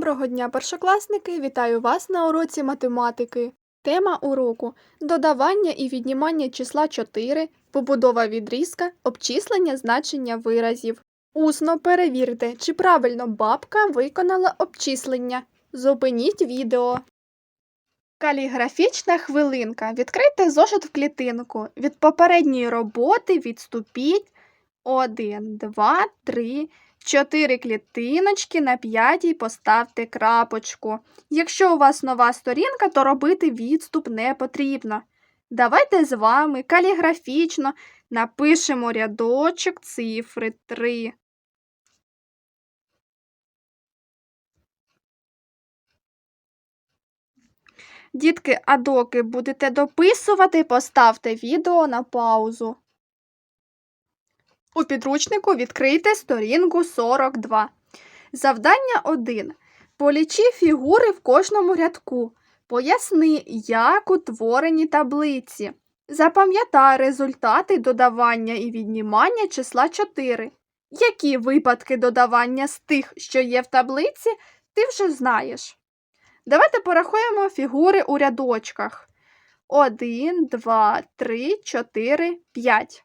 Доброго дня, першокласники! Вітаю вас на уроці математики. Тема уроку додавання і віднімання числа 4, побудова відрізка, обчислення значення виразів. Усно перевірте, чи правильно бабка виконала обчислення. Зупиніть відео. Каліграфічна хвилинка. Відкрийте зошит в клітинку. Від попередньої роботи відступіть 1, 2, 3, Чотири клітиночки на п'ятій поставте крапочку. Якщо у вас нова сторінка, то робити відступ не потрібно. Давайте з вами каліграфічно напишемо рядочок цифри 3. Дітки, а доки будете дописувати, поставте відео на паузу. У підручнику відкрийте сторінку 42. Завдання 1. Полічи фігури в кожному рядку. Поясни, як утворені таблиці. Запам'ятай результати додавання і віднімання числа 4. Які випадки додавання з тих, що є в таблиці, ти вже знаєш. Давайте порахуємо фігури у рядочках. 1, 2, 3, 4, 5.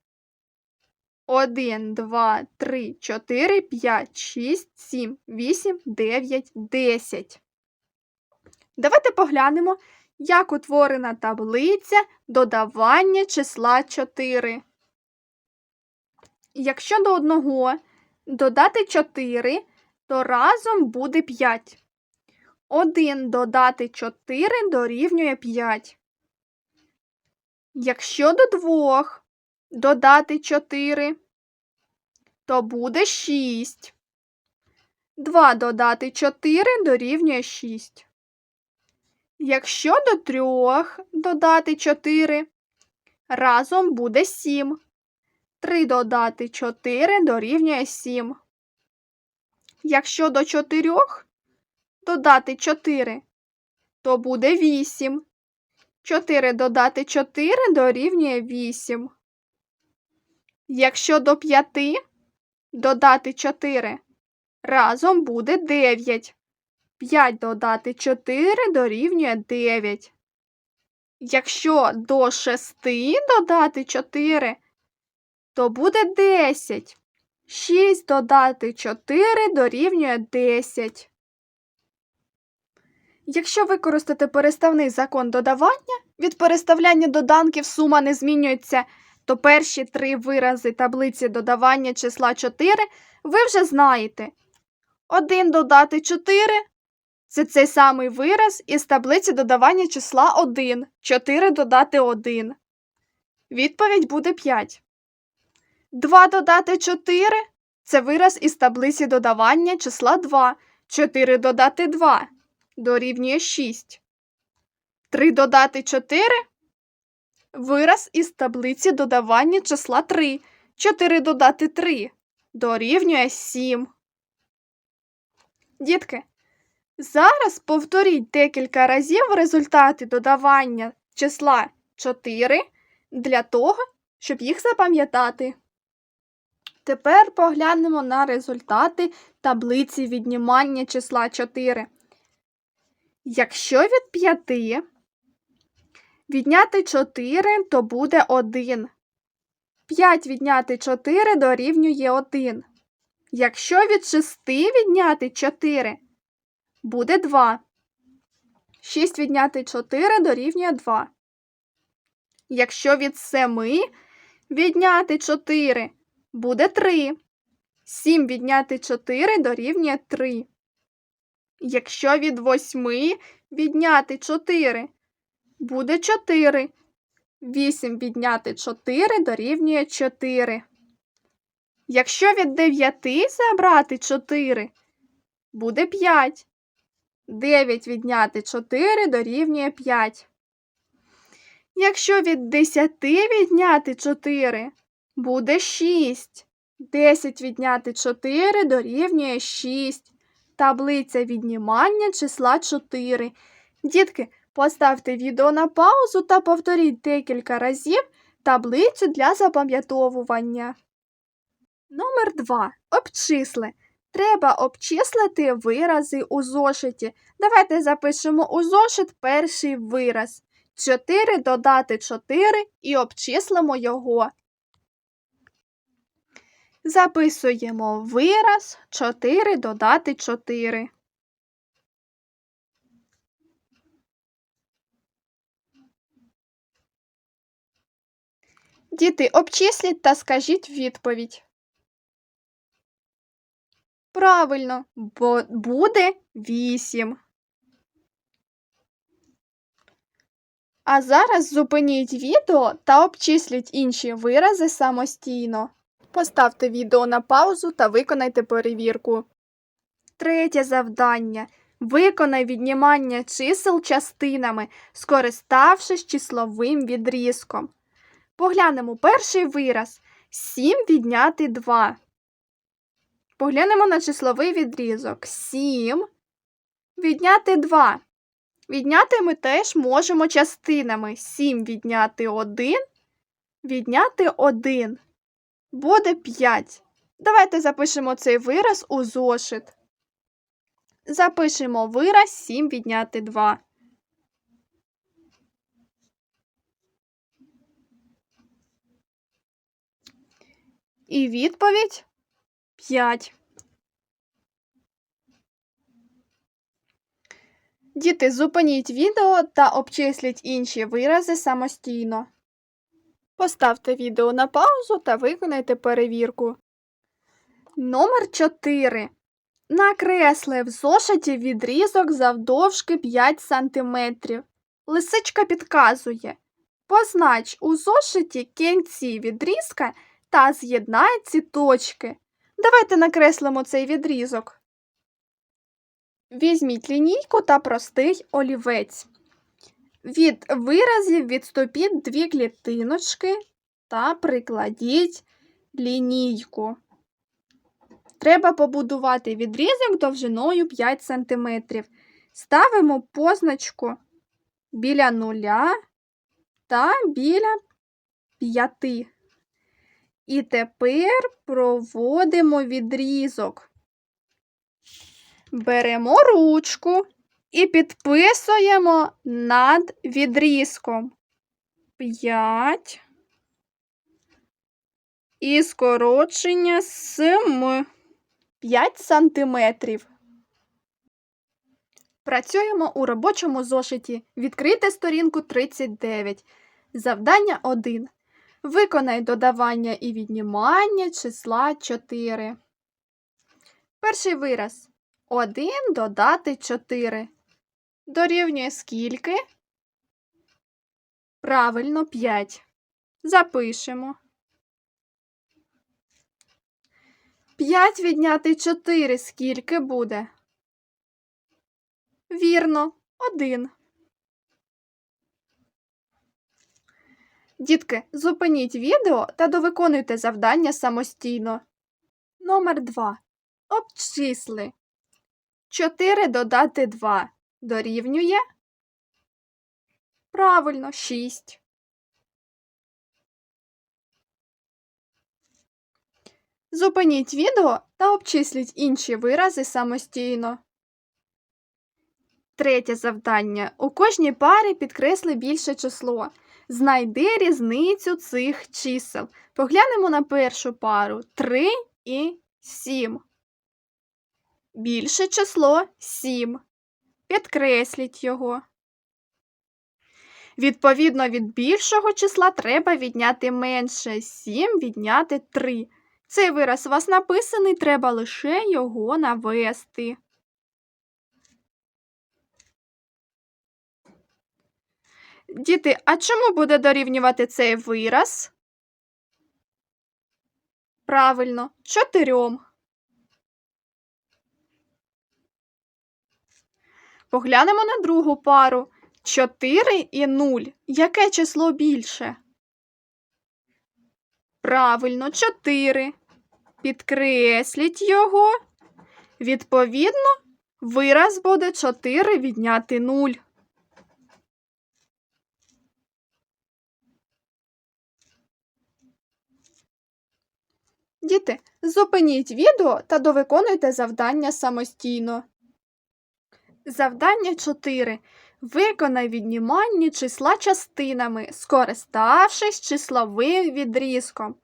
1, 2, 3, 4, 5, 6, 7, 8, 9, 10. Давайте поглянемо, як утворена таблиця додавання числа 4. Якщо до одного додати 4, то разом буде 5. 1 додати 4 дорівнює 5. Якщо до двох додати 4, то буде 6. 2 додати 4 дорівнює 6. Якщо до 3 додати 4, разом буде 7. 3 додати 4 дорівнює 7. Якщо до 4 додати 4, то буде 8. 4 додати 4 дорівнює 8. Якщо до 5 додати 4, разом буде 9. 5 додати 4 дорівнює 9. Якщо до 6 додати 4, то буде 10. 6 додати 4 дорівнює 10. Якщо використати переставний закон додавання, від переставляння доданків сума не змінюється, то перші три вирази таблиці додавання числа 4 ви вже знаєте. 1 додати 4 це цей самий вираз із таблиці додавання числа 1. 4 додати 1. Відповідь буде 5. 2 додати 4 це вираз із таблиці додавання числа 2. 4 додати 2 дорівнює 6. 3 додати 4 вираз із таблиці додавання числа 3. 4 додати 3 дорівнює 7. Дітки, зараз повторіть декілька разів результати додавання числа 4 для того, щоб їх запам'ятати. Тепер поглянемо на результати таблиці віднімання числа 4. Якщо від 5 відняти 4, то буде 1. 5 відняти 4 дорівнює 1. Якщо від 6 відняти 4, буде 2. 6 відняти 4 дорівнює 2. Якщо від 7 відняти 4, буде 3. 7 відняти 4 дорівнює 3. Якщо від 8 відняти 4, буде 4. 8 відняти 4 дорівнює 4. Якщо від 9 забрати 4, буде 5. 9 відняти 4 дорівнює 5. Якщо від 10 відняти 4, буде 6. 10 відняти 4 дорівнює 6. Таблиця віднімання числа 4. Дітки, поставте відео на паузу та повторіть декілька разів таблицю для запам'ятовування. Номер 2. Обчисли. Треба обчислити вирази у зошиті. Давайте запишемо у зошит перший вираз. 4 додати 4 і обчислимо його. Записуємо вираз 4 додати 4. Діти, обчисліть та скажіть відповідь. Правильно, бо буде 8. А зараз зупиніть відео та обчисліть інші вирази самостійно. Поставте відео на паузу та виконайте перевірку. Третє завдання. Виконай віднімання чисел частинами, скориставшись числовим відрізком. Поглянемо перший вираз. 7 відняти 2. Поглянемо на числовий відрізок. 7 відняти 2. Відняти ми теж можемо частинами. 7 відняти 1, відняти 1. Буде 5. Давайте запишемо цей вираз у зошит. Запишемо вираз 7 відняти 2. І відповідь 5. Діти, зупиніть відео та обчисліть інші вирази самостійно. Поставте відео на паузу та виконайте перевірку. Номер 4. Накресли в зошиті відрізок завдовжки 5 см. Лисичка підказує. Познач у зошиті кінці відрізка та з'єднай ці точки. Давайте накреслимо цей відрізок. Візьміть лінійку та простий олівець. Від виразів відступіть дві клітиночки та прикладіть лінійку. Треба побудувати відрізок довжиною 5 см. Ставимо позначку біля нуля та біля 5. І тепер проводимо відрізок. Беремо ручку і підписуємо над відрізком 5 і скорочення 7 5 сантиметрів. Працюємо у робочому зошиті. Відкрийте сторінку 39. Завдання 1. Виконай додавання і віднімання числа 4. Перший вираз. 1 додати 4. Дорівнює скільки? Правильно, 5. Запишемо. 5 відняти 4 скільки буде? Вірно, 1. Дітки, зупиніть відео та довиконуйте завдання самостійно. Номер 2. Обчисли. 4 додати 2 дорівнює. Правильно, 6. Зупиніть відео та обчисліть інші вирази самостійно. Третє завдання. У кожній парі підкресли більше число. Знайди різницю цих чисел. Поглянемо на першу пару 3 і 7. Більше число 7. Підкресліть його. Відповідно від більшого числа треба відняти менше 7 відняти 3. Цей вираз у вас написаний, треба лише його навести. Діти, а чому буде дорівнювати цей вираз? Правильно, чотирьом. Поглянемо на другу пару 4 і 0. Яке число більше? Правильно, 4. Підкресліть його. Відповідно, вираз буде 4 відняти 0. Діти, зупиніть відео та довиконуйте завдання самостійно. Завдання 4. Виконай віднімання числа частинами, скориставшись числовим відрізком.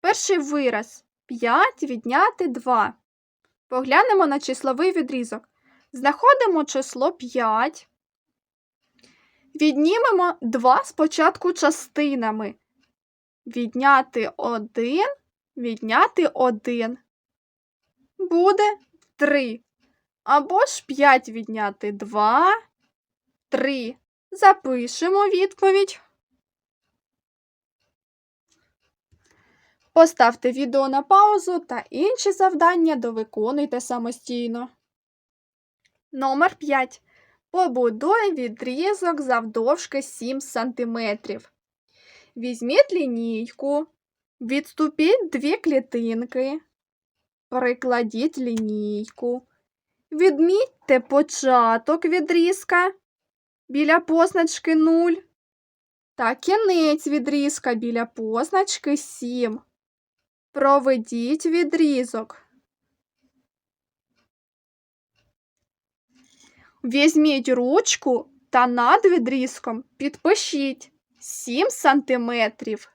Перший вираз 5 відняти 2. Поглянемо на числовий відрізок. Знаходимо число 5. Віднімемо 2 спочатку частинами. Відняти 1, відняти 1. Буде 3. Або ж 5 відняти 2, 3. Запишемо відповідь. Поставте відео на паузу та інші завдання довиконуйте самостійно. Номер 5. Побудуй відрізок завдовжки 7 см. Візьміть лінійку, відступіть дві клітинки, прикладіть лінійку. Відмітьте початок відрізка біля позначки 0 та кінець відрізка біля позначки 7. Проведіть відрізок. Візьміть ручку та над відрізком підпишіть 7 сантиметрів.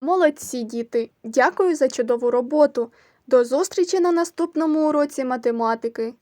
Молодці, діти! Дякую за чудову роботу. До зустрічі на наступному уроці математики.